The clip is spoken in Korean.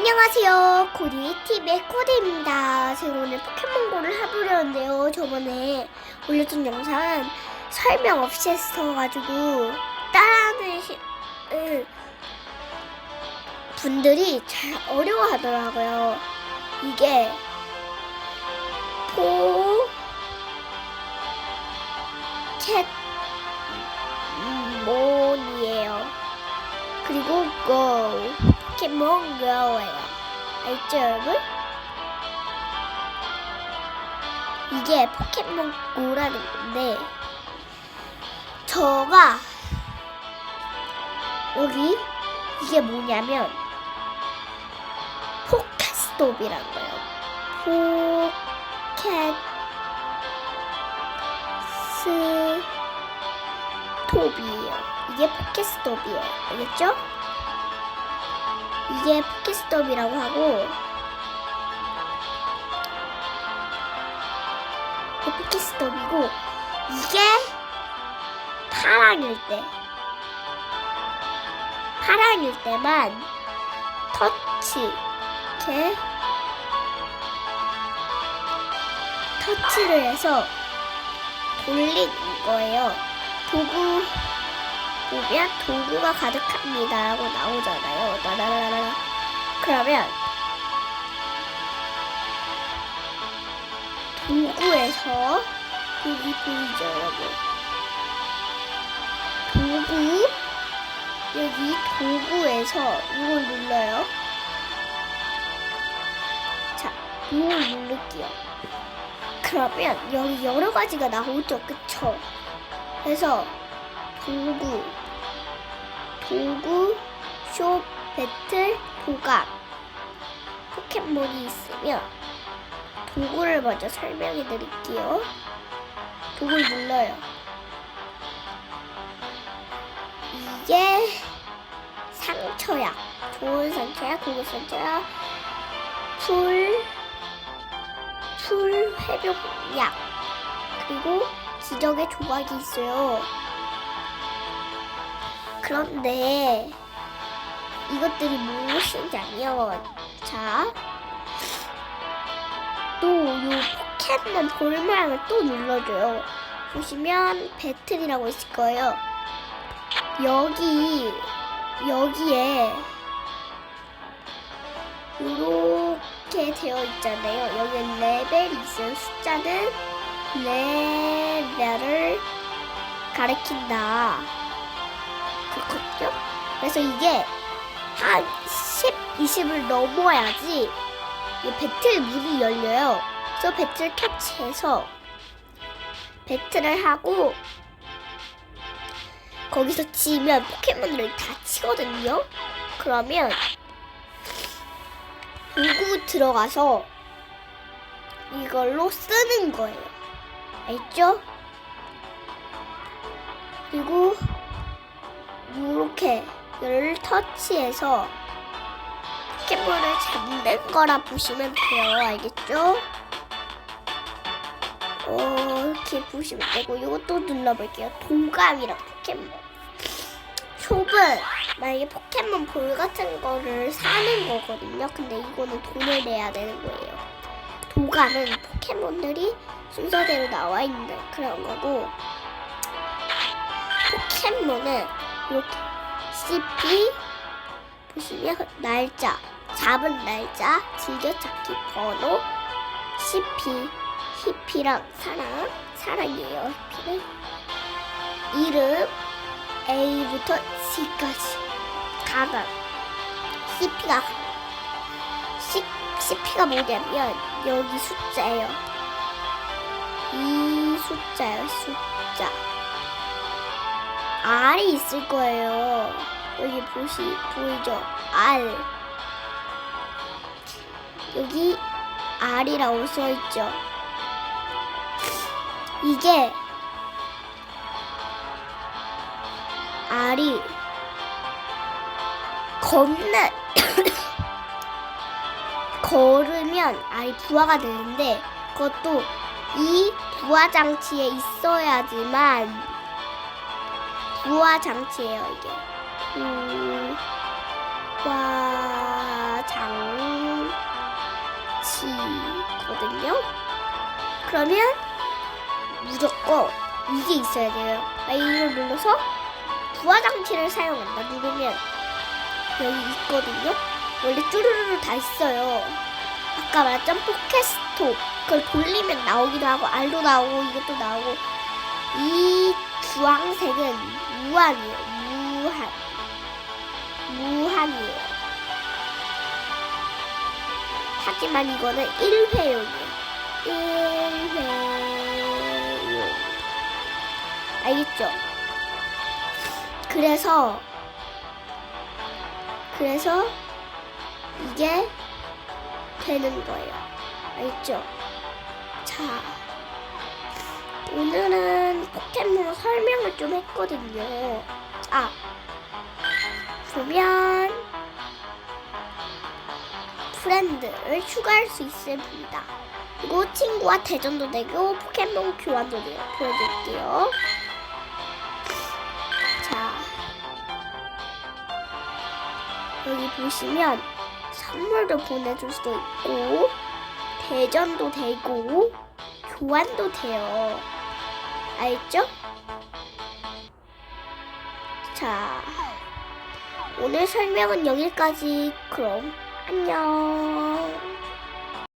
안녕하세요. 코디TV의 코디입니다. 제가 오늘 포켓몬고를 해보려는데요. 저번에 올렸던 영상은 설명 없이 했어가지고 따라하는 시, 음, 분들이 잘 어려워하더라고요. 이게 포켓몬이에요. 그리고 포켓몬 고예요. 알죠 여러분? 이게 포켓몬 고라는 건데 저가 여기 이게 뭐냐면 포켓스톱이란 거예요. 포켓 스톱이에요. 이게 포켓스톱이에요. 알겠죠? 이게 포켓스톱이라고 하고 이게 포켓스톱이고 이게 파랑일 때 파랑일 때만 터치 이렇게 터치를 해서 돌리는 거예요. 도구 보면 도구가 가득합니다 라고 나오잖아요. 나라라라. 그러면 도구에서 여기 보이죠, 여러분? 도구 여기 도구에서 이걸 눌러요. 자, 이걸 누를게요. 그러면 여기 여러 가지가 나오죠, 그쵸? 그래서 도구, 도구, 쇼, 배틀, 도감 포켓몬이 있으면 도구를 먼저 설명해 드릴게요. 도구를 눌러요. 이게 상처약, 좋은 상처약, 고급 상처약, 풀, 풀 회복약, 그리고 기적의 조각이 있어요. 그런데 이것들이 무엇이냐면 자, 또요 포켓몬 볼 모양을 또 눌러줘요. 보시면 배틀이라고 있을 거예요. 여기 여기에 이렇게 되어 있잖아요. 여기 레벨이 있어요. 숫자는 레벨을 가리킨다. 그렇거든요. 그래서 이게 한 10, 20을 넘어야지 이 배틀 문이 열려요. 그래서 배틀 캐치해서 배틀을 하고 거기서 지면 포켓몬들이 다 치거든요. 그러면 도구 들어가서 이걸로 쓰는 거예요. 알죠? 그리고 이렇게 열 터치해서 포켓몬을 잡는 거라 보시면 돼요. 알겠죠? 어, 이렇게 보시면 되고 이것도 눌러볼게요. 도감이랑 포켓몬. 숍은 만약에 포켓몬 볼 같은 거를 사는 거거든요. 근데 이거는 돈을 내야 되는 거예요. 도감은 포켓몬들이 순서대로 나와 있는 그런 거고 포켓몬은 이렇게 CP 보시면 날짜 잡은 날짜 즐겨찾기 번호 CP 히피랑 사랑 사랑이에요 히피는. 이름 A부터 C까지. 가방. CP가 C, CP가 뭐냐면 여기 숫자예요. 이 숫자예요 숫자 R이 있을 거예요. 여기 보시 보이죠? R. 여기 R이라고 써 있죠. 이게 R이 겁나 걸으면 R이 부하가 되는데 그것도 이 부하 장치에 있어야지만 부화 장치예요 이게 부화 장 있거든요. 그러면 무조건 이게 있어야 돼요. A를 눌러서 부하 장치를 사용한다. 누르면 여기 있거든요. 원래 쭈루루루 다 있어요. 아까 말했던 포켓스톱 그걸 돌리면 나오기도 하고 알도 나오고 이것도 나오고 이 주황색은 무한이에요. 무한. 무한이에요. 하지만 이거는 1회용이에요. 1회용. 알겠죠? 그래서 그래서 이게 되는 거예요. 알겠죠? 자, 오늘은 포켓몬 설명을 좀 했거든요. 아, 보면 프렌드를 추가할 수 있습니다. 그리고 친구와 대전도 되고 포켓몬 교환도 돼요. 보여드릴게요. 자, 여기 보시면 선물도 보내줄 수도 있고 대전도 되고 교환도 돼요. 알죠? 자, 오늘 설명은 여기까지. 그럼 안녕.